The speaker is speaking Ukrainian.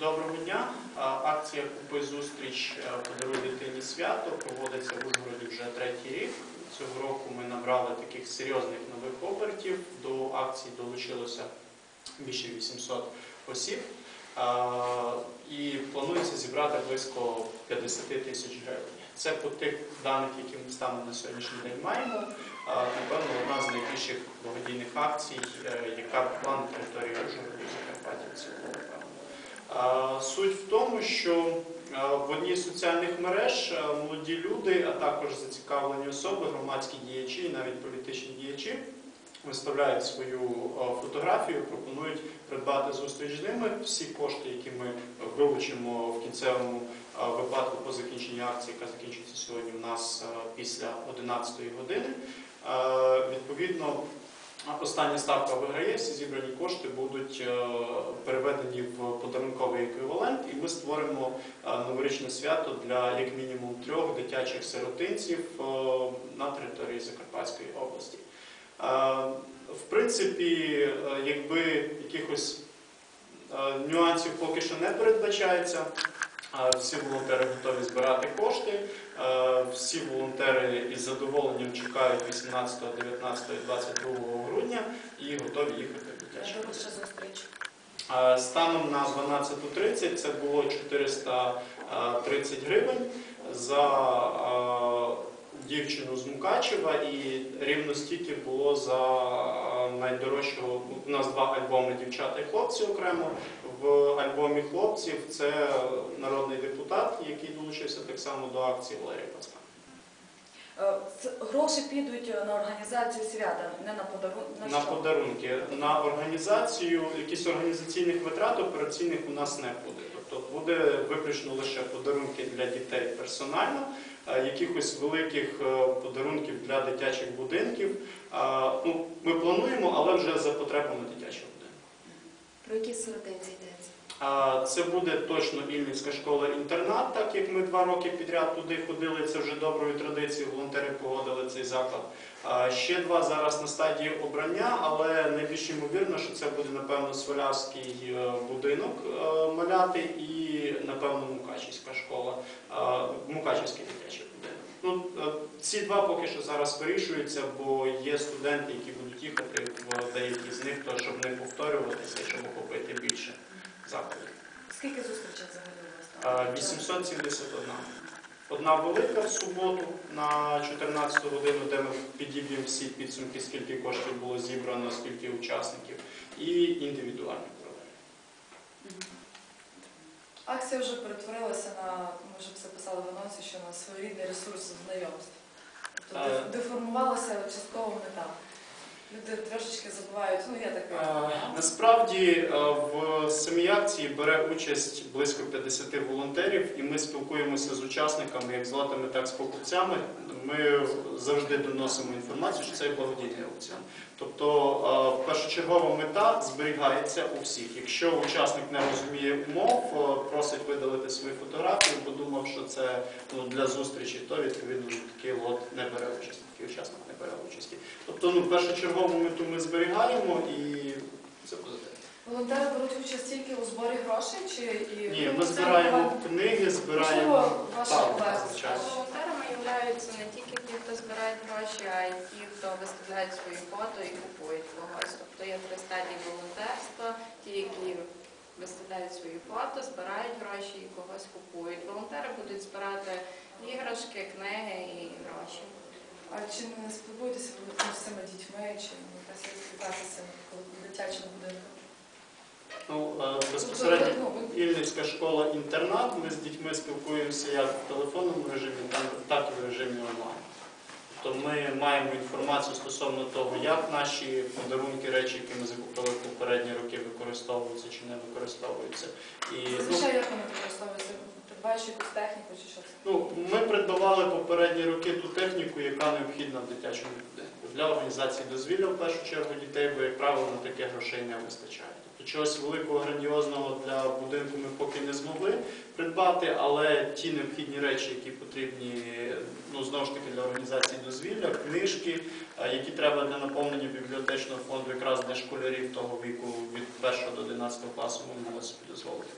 Доброго дня. Акція Купи зустріч е, Подаруй дитині свято проводиться в Ужгороді вже третій рік. Цього року ми набрали таких серйозних нових обертів. До акції долучилося більше 800 осіб. І планується зібрати близько 50 тисяч гривень. Це по тих даних, які ми станом на сьогоднішній день маємо. Найбільших благодійних акцій, е, яка була на території Ужгороду і Закарпаття в цілому. Суть в тому, що е, в одній з соціальних мереж е, молоді люди, а також зацікавлені особи, громадські діячі і навіть політичні діячі виставляють свою е, фотографію, пропонують придбати зустріч з ними. Всі кошти, які ми вилучимо в кінцевому е, випадку по закінченні акції, яка закінчиться сьогодні у нас е, після 11-ї години. Е, Відповідно, остання ставка виграє, всі зібрані кошти будуть е, переведені в подарунковий еквівалент, і ми створимо е, новорічне свято для як мінімум трьох дитячих сиротинців е, на території Закарпатської області. Е, В принципі, е, якби якихось е, нюансів поки що не передбачається. Е, Всі волонтери готові збирати кошти. Е, Всі волонтери із задоволенням чекають 18, 19, 22 грудня і готові їхати в? Е, Станом на 12.30 це було 430 гривень за е, дівчину з Мукачева і рівно стільки було за е, найдорожчого. У нас два альбоми дівчата і хлопці окремо. В альбомі хлопців це народний депутат, який долучився так само до акції Валерія Пацкан. Е, Гроші підуть на організацію свята, не на подарунок. На, На подарунки. На організацію, якісь організаційних витрат операційних у нас не буде. Тобто буде виключно лише подарунки для дітей персонально, е, якихось великих е, подарунків для дитячих будинків. Е, Ну, ми плануємо, але вже за потребами дитячого будинку. Про які сиротинці йдеться? Це буде точно Ільницька школа-інтернат, так як ми два роки підряд туди ходили, це вже доброю традицією, волонтери погодили цей заклад. Ще два зараз на стадії обрання, але найбільш ймовірно, що це буде, напевно, Свалявський е, будинок е, маляти і, напевно, Мукачівська школа, е, Мукачівський дитячий будинок. Ну, ці два поки що зараз вирішуються, бо є студенти, які будуть їхати в деякі з них, то щоб не повторюватися, щоб охопити більше закладів. Скільки зустрічей взагалі у вас там? 871. Одна велика в суботу на 14 годину, де ми підіб'ємо всі підсумки, скільки коштів було зібрано, скільки учасників, і індивідуальні проведення. Акція вже перетворилася на, ми вже все писали в анонсі, що на своєрідний ресурс знайомств. Тобто Е. деформувалася частково мета. Люди трошечки забувають, ну я так Е. Насправді е, в самій акції бере участь близько 50 волонтерів, і ми спілкуємося з учасниками, як з латами, так і з покупцями. Ми завжди доносимо інформацію, що це є благодійний аукціон. Тобто е, першочергова мета зберігається у всіх. Якщо учасник не розуміє умов, е, просить видалити свою фотографію, подумав, що це ну, для зустрічі, то відповідно такий лот не бере участі, такий учасник не бере участі. Тобто, ну, першочергову мету ми зберігаємо і це позитивно. Волонтери беруть участь тільки у зборі грошей чи і Ні, ми збираємо книги, збираємо. Ваші Так, колеги звичайно. скажуть. Волонтерами являються не тільки ті, хто збирають гроші, а й ті, хто виставляють свої фото і купують когось. Тобто є три стадії волонтерства, ті, які виставляють свої фото, збирають гроші і когось купують. Волонтери будуть збирати іграшки, книги і гроші. А чи не спілкуєтеся з цими дітьми, чи не якась є співпраця з безпосередньо ну, Ільницька школа-інтернат. Ми з дітьми спілкуємося як в телефонному режимі, так- і в режимі онлайн. Тобто ми маємо інформацію стосовно того, як наші подарунки, речі, які ми закупили в попередні роки, використовуються чи не використовуються. І, ну, як вони використовуються? Придбаєш якусь техніку чи що? Ну, ми придбавали попередні роки ту техніку, яка необхідна в дитячому будинку для організації дозвілля в першу чергу дітей, бо як правило на таке грошей не вистачає. Тобто чогось великого грандіозного для будинку ми поки не змогли придбати, але ті необхідні речі, які потрібні ну знову ж таки для організації дозвілля, книжки, е, які треба для наповнення бібліотечного фонду, якраз для школярів того віку від 1 11 класу ми могли собі дозволити.